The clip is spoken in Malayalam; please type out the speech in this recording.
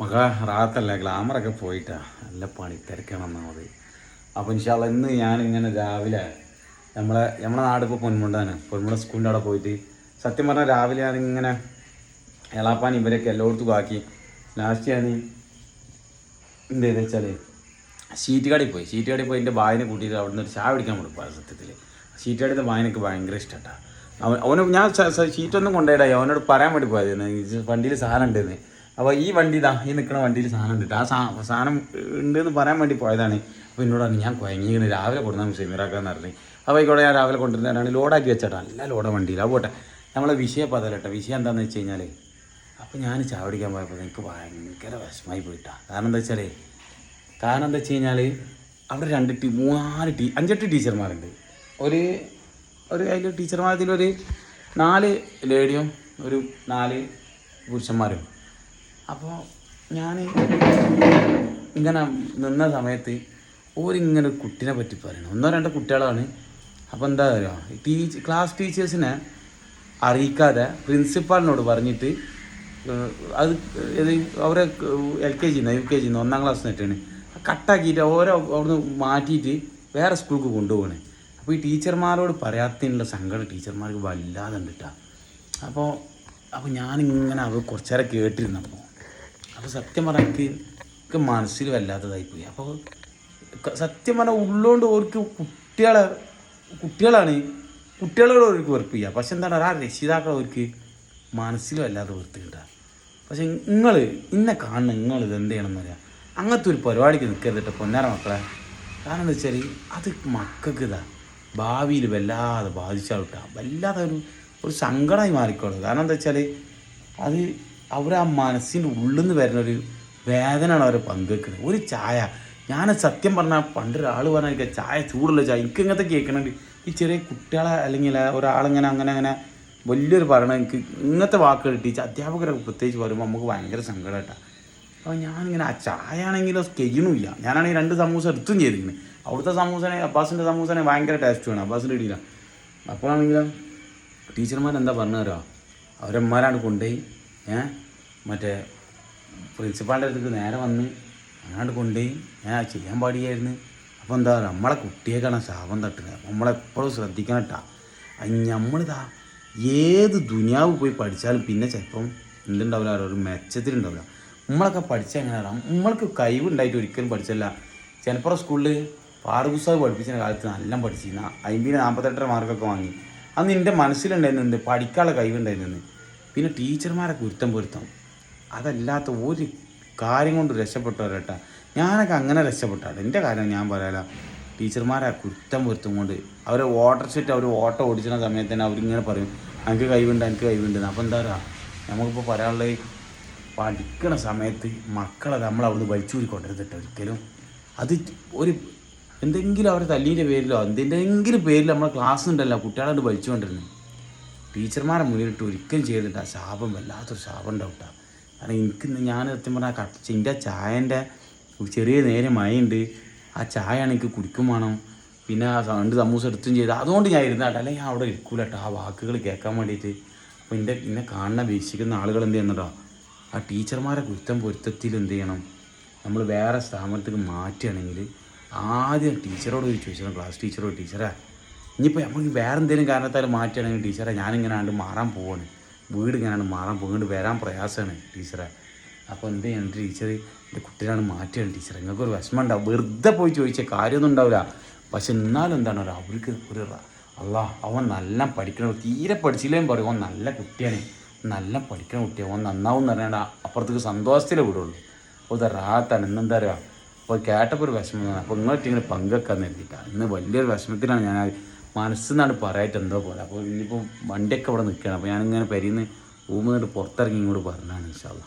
മക റാത്തല്ല? ഗ്ലാമറൊക്കെ പോയിട്ടാ. നല്ല പണി തിരക്കാണ് മതി അപ്പോൾ ഇൻഷാല്ല ഇന്ന് ഞാനിങ്ങനെ രാവിലെ നമ്മളെ നമ്മുടെ നാട് ഇപ്പോൾ പൊന്മുണ്ടാണ്. പൊന്മുണ്ട സ്കൂളിന്റെ അവിടെ പോയിട്ട് സത്യം പറഞ്ഞാൽ രാവിലെ ഞാനിങ്ങനെ എളാപ്പാൻ ഇവരൊക്കെ എല്ലായിടത്തും ആക്കി. ലാസ്റ്റ് ഞാൻ എന്ത് ചെയ്തെന്ന് വെച്ചാൽ ഷീറ്റ് കടയിൽ പോയി. ഷീറ്റ് കടയിൽ പോയി എന്റെ ബായിനെ കൂട്ടിയിട്ട് അവിടെ നിന്ന് ഒരു ചായ പിടിക്കാൻ കൊടുക്കും സത്യത്തിൽ ഷീറ്റ് കടയുടെ ബായിനൊക്കെ ഭയങ്കര ഇഷ്ടമാണ് അവൻ അവന് ഞാൻ ഷീറ്റൊന്നും കൊണ്ടുപോയിടായി അവനോട് പറയാൻ വേണ്ടി പോയത് വണ്ടിയിൽ സാധനം ഉണ്ടെന്ന്. അപ്പോൾ ഈ വണ്ടി ഇതാ ഈ നിൽക്കുന്ന വണ്ടിയിൽ സാധനം ഉണ്ട്. ആ സാധനം സാധനം ഉണ്ടെന്ന് പറയാൻ വേണ്ടി പോയതാണ്. അപ്പോൾ എന്നോട് പറഞ്ഞു ഞാൻ കുഴങ്ങിങ്ങനെ രാവിലെ കൊടുത്താൽ സെമീറാക്കാന്ന് പറഞ്ഞു അപ്പോൾ ആയിക്കോട്ടെ ഞാൻ രാവിലെ കൊണ്ടുവരുന്നതാണ് ലോഡാക്കി വെച്ചേട്ടാ നല്ല ലോഡ വണ്ടിയിൽ ആ പോട്ടെ. നമ്മളെ വിഷയം അപ്പോൾ വിഷയം എന്താണെന്ന് വെച്ച് കഴിഞ്ഞാൽ അപ്പോൾ ഞാൻ ചാവടിക്കാൻ പോയപ്പോൾ എനിക്ക് ഭയങ്കര വിഷമായി പോയിട്ടാണ് കാരണം എന്താ വെച്ചാൽ കാരണം എന്താ വെച്ച് കഴിഞ്ഞാൽ അവിടെ രണ്ട് ടീ മൂന്നാൽ ടീ അഞ്ചെട്ട് ടീച്ചർമാരുണ്ട്. ഒരു ഒരു അതിൽ ടീച്ചർമാരതിൽ ഒരു നാല് ലേഡിയും ഒരു നാല് പുരുഷന്മാരും. അപ്പോൾ ഞാൻ ഇങ്ങനെ നിന്ന സമയത്ത് ഓരിങ്ങനെ കുട്ടിനെ പറ്റി പറയണം. ഒന്നോ രണ്ടോ കുട്ടികളാണ്. അപ്പോൾ എന്താ പറയുക ടീച്ച് ക്ലാസ് ടീച്ചേഴ്സിനെ അറിയിക്കാതെ പ്രിൻസിപ്പാളിനോട് പറഞ്ഞിട്ട് അത് ഇത് അവരെ എൽ കെ ജിന്ന് യു കെ ജിന്ന് ഒന്നാം ക്ലാസ് നിന്നിട്ടാണ് കട്ടാക്കിയിട്ട് ഓരോ അവിടുന്ന് മാറ്റിയിട്ട് വേറെ സ്കൂൾക്ക് കൊണ്ടുപോകണേ അപ്പോൾ ഈ ടീച്ചർമാരോട് പറയാത്തതിനുള്ള സങ്കടം ടീച്ചർമാർക്ക് വല്ലാതെ ഉണ്ട് കേട്ടോ അപ്പോൾ അപ്പോൾ ഞാനിങ്ങനെ അവർ കുറച്ചേരം കേട്ടിരുന്നപ്പോൾ അപ്പോൾ സത്യം പറഞ്ഞാൽ എനിക്ക് എനിക്ക് മനസ്സിൽ വല്ലാത്തതായിപ്പോയി അപ്പോൾ സത്യം പറഞ്ഞാൽ ഉള്ളോണ്ട് ഓർക്ക് കുട്ടികളെ കുട്ടികളാണ് കുട്ടികളോട് ഓർക്ക് വെറുപ്പ് ചെയ്യുക പക്ഷെ എന്താണ് ആ രക്ഷിതാക്കൾ അവർക്ക് മനസ്സിലും അല്ലാതെ വെറുത്ത് കിട്ടുക. പക്ഷെ നിങ്ങൾ ഇന്നെ കാണുന്ന നിങ്ങൾ ഇത് എന്ത് ചെയ്യണം പറയാം. അങ്ങനത്തെ ഒരു പരിപാടിക്ക് നിൽക്കരുത് കേട്ടോ പൊന്നാര മക്കളെ. കാരണം എന്താ വെച്ചാൽ അത് മക്കൾക്ക് ഇതാ ഭാവിയിൽ വല്ലാതെ ബാധിച്ചാൽ കിട്ടുക വല്ലാതെ ഒരു ഒരു സങ്കടമായി മാറിക്കോളും. കാരണം എന്താ വെച്ചാൽ അത് അവർ ആ മനസ്സിന്റെ ഉള്ളിൽ നിന്ന് വരുന്ന ഒരു വേദനയാണ് അവർ പങ്കുവെക്കുന്നത്. ഒരു ചായ. ഞാൻ സത്യം പറഞ്ഞാൽ പണ്ട് ഒരാൾ പറഞ്ഞാൽ ചായ ചൂടുള്ള ചായ. എനിക്ക് ഇങ്ങനത്തെ കേൾക്കണുണ്ട്. ഈ ചെറിയ കുട്ടികളെ അല്ലെങ്കിൽ ഒരാളിങ്ങനെ അങ്ങനെ അങ്ങനെ വലിയൊരു പറയണ എനിക്ക് ഇങ്ങനത്തെ വാക്കുകൾ ടീച്ചർ അധ്യാപകരൊക്കെ പ്രത്യേകിച്ച് പറയുമ്പോൾ നമുക്ക് ഭയങ്കര സങ്കടം കേട്ടോ അപ്പോൾ ഞാനിങ്ങനെ ആ ചായ ആണെങ്കിലോ കഴിയണമില്ല ഞാനാണെങ്കിൽ രണ്ട് സമൂസ എടുത്തും ചെയ്തിരിക്കുന്നത് അവിടുത്തെ സമൂസനെ അബ്ബാസിന്റെ സമൂസനെ ഭയങ്കര ടേസ്റ്റ് വേണം. അബ്ബാസിന്റെ ഇടിയില്ല അപ്പോഴാണെങ്കിലും ടീച്ചർമാരെന്താ പറഞ്ഞു തരാം? അവരമ്മമാരാണ് കൊണ്ടുപോയി ഏ? മറ്റേ പ്രിൻസിപ്പാളിന്റെ അടുത്തേക്ക് നേരെ വന്ന് അങ്ങോട്ട് കൊണ്ടുപോയി ഞാൻ ചെയ്യാൻ പാടിയായിരുന്നു അപ്പോൾ എന്താ പറയുക നമ്മളെ കുട്ടിയേക്കാണ് ശാപം തട്ടുന്നത്. നമ്മളെപ്പോഴും ശ്രദ്ധിക്കണം കേട്ടാ നമ്മളിതാ ഏത് ദുനിയാവ് പോയി പഠിച്ചാലും പിന്നെ ചിലപ്പം എന്തുണ്ടാവില്ല ഒരു മെച്ചത്തിലുണ്ടാവില്ല. നമ്മളൊക്കെ പഠിച്ച എങ്ങനെയാണ് നമ്മൾക്ക് കഴിവുണ്ടായിട്ട് ഒരിക്കലും പഠിച്ചല്ല. ചിലപ്പോൾ സ്കൂളിൽ പാഠപുസ്തകം പഠിപ്പിച്ച കാലത്ത് നല്ല പഠിച്ചിരുന്ന. അമ്പതിന് നാൽപ്പത്തെട്ടര മാർക്കൊക്കെ വാങ്ങി. അന്ന് എന്റെ മനസ്സിലുണ്ടായിരുന്നുണ്ട് പഠിക്കാനുള്ള കഴിവുണ്ടായിരുന്നു പിന്നെ ടീച്ചർമാരെ കുരുത്തം പൊരുത്തം. അതല്ലാത്ത ഒരു കാര്യം കൊണ്ട് രക്ഷപ്പെട്ടവരട്ട ഞാനൊക്കെ അങ്ങനെ രക്ഷപ്പെട്ടാട്ട എന്റെ കാര്യം ഞാൻ പറയാല. ടീച്ചർമാരെ കുറ്റം പൊരുത്തം കൊണ്ട് അവർ വാട്ടർ സെറ്റ് അവർ ഓട്ടോ ഓടിച്ചിരുന്ന സമയത്ത് തന്നെ അവരിങ്ങനെ പറയും എനിക്ക് കഴിവുണ്ട് എനിക്ക് കഴിവുണ്ട്. അപ്പോൾ എന്താ പറയുക നമുക്കിപ്പോൾ പറയാനുള്ളത് പഠിക്കണ സമയത്ത് മക്കളെ നമ്മൾ അവിടുന്ന് വലിച്ചൂരി കൊണ്ടുവരുന്നിട്ട് ഒരിക്കലും. അത് ഒരു എന്തെങ്കിലും അവരുടെ തല്ലീന്റെ പേരിലോ എന്തെങ്കിലും പേരിൽ നമ്മളെ ക്ലാസ് ഉണ്ടല്ലോ കുട്ടികളോട് വലിച്ചുകൊണ്ടിരുന്നു. ടീച്ചർമാരെ മുന്നിലിട്ട് ഒരിക്കലും ചെയ്തിട്ട് ആ ശാപം വല്ലാത്തൊരു ശാപം ഉണ്ടാവും കേട്ടോ കാരണം എനിക്ക് ഞാൻ സത്യം പറഞ്ഞാൽ കട്ട എന്റെ ചായന്റെ ചെറിയ നേരെ മഴയുണ്ട്. ആ ചായ എനിക്ക് കുടിക്കും വേണം. പിന്നെ ആ രണ്ട് സമൂസം എടുത്തും ചെയ്ത് അതുകൊണ്ട് ഞാൻ ഇരുന്നാട്ടെ അല്ലെങ്കിൽ ഞാൻ അവിടെ ഇരിക്കൂല കേട്ടോ ആ വാക്കുകൾ കേൾക്കാൻ വേണ്ടിയിട്ട് അപ്പോൾ എന്റെ എന്നെ കാണുന്ന വീക്ഷിക്കുന്ന ആളുകൾ എന്ത് ചെയ്യുന്നുണ്ടോ ആ ടീച്ചർമാരെ കുറ്റം പൊരുത്തത്തിൽ എന്ത് ചെയ്യണം? നമ്മൾ വേറെ സ്ഥാപനത്തേക്ക് മാറ്റുകയാണെങ്കിൽ ആദ്യം ടീച്ചറോട് ചോദിച്ചു ക്ലാസ് ടീച്ചറോട് ടീച്ചറെ? ഇനിയിപ്പോൾ നമുക്ക് വേറെ എന്തെങ്കിലും കാരണത്താൽ മാറ്റുകയാണെങ്കിൽ ടീച്ചറെ ഞാനിങ്ങനെ മാറാൻ പോവാണ്. വീട് ഇങ്ങനെയാണ് മാറാൻ പോകുന്നുണ്ട് വരാൻ പ്രയാസമാണ് ടീച്ചറെ. അപ്പോൾ എന്ത് ചെയ്യണം ടീച്ചർ എന്റെ കുട്ടീനാണ് മാറ്റുകയാണ് ടീച്ചർ നിങ്ങൾക്ക് ഒരു വിഷമം ഉണ്ടാവും വെറുതെ പോയി ചോദിച്ച കാര്യമൊന്നും ഉണ്ടാവില്ല പക്ഷെ എന്നാലും എന്താണ് ഒരു അവർക്ക് ഒരു അള്ളാ അവൻ നല്ല പഠിക്കണം തീരെ പഠിച്ചില്ലേം പറയും. അവൻ നല്ല കുട്ടിയാണ്. നല്ല പഠിക്കണ കുട്ടിയാണ് അവൻ നന്നാവും എന്ന് പറഞ്ഞാൽ അപ്പുറത്തേക്ക് സന്തോഷത്തിലേ വിടുള്ളൂ. അപ്പോൾ ഇത് റാത്താണ്. ഇന്നെന്താ പറയുക അപ്പോൾ കേട്ടപ്പോൾ ഒരു വിഷമം അപ്പോൾ നിങ്ങളൊക്കെ ഇങ്ങനെ പങ്കൊക്കെ നിർത്തിയിട്ടാണ് ഇന്ന് വലിയൊരു വിഷമത്തിലാണ് ഞാൻ മനസ്സെന്നാണ് പറയായിട്ട് എന്തോ പോലെ. അപ്പോൾ ഇനിയിപ്പോൾ വണ്ടിയൊക്കെ ഇവിടെ നിൽക്കുകയാണ് അപ്പോൾ ഞാനിങ്ങനെ പെരിന്ന് റൂമിൽ നിന്നിട്ട് പുറത്തിറങ്ങി ഇങ്ങോട്ട് പറഞ്ഞാണ് ഇൻഷാല്ല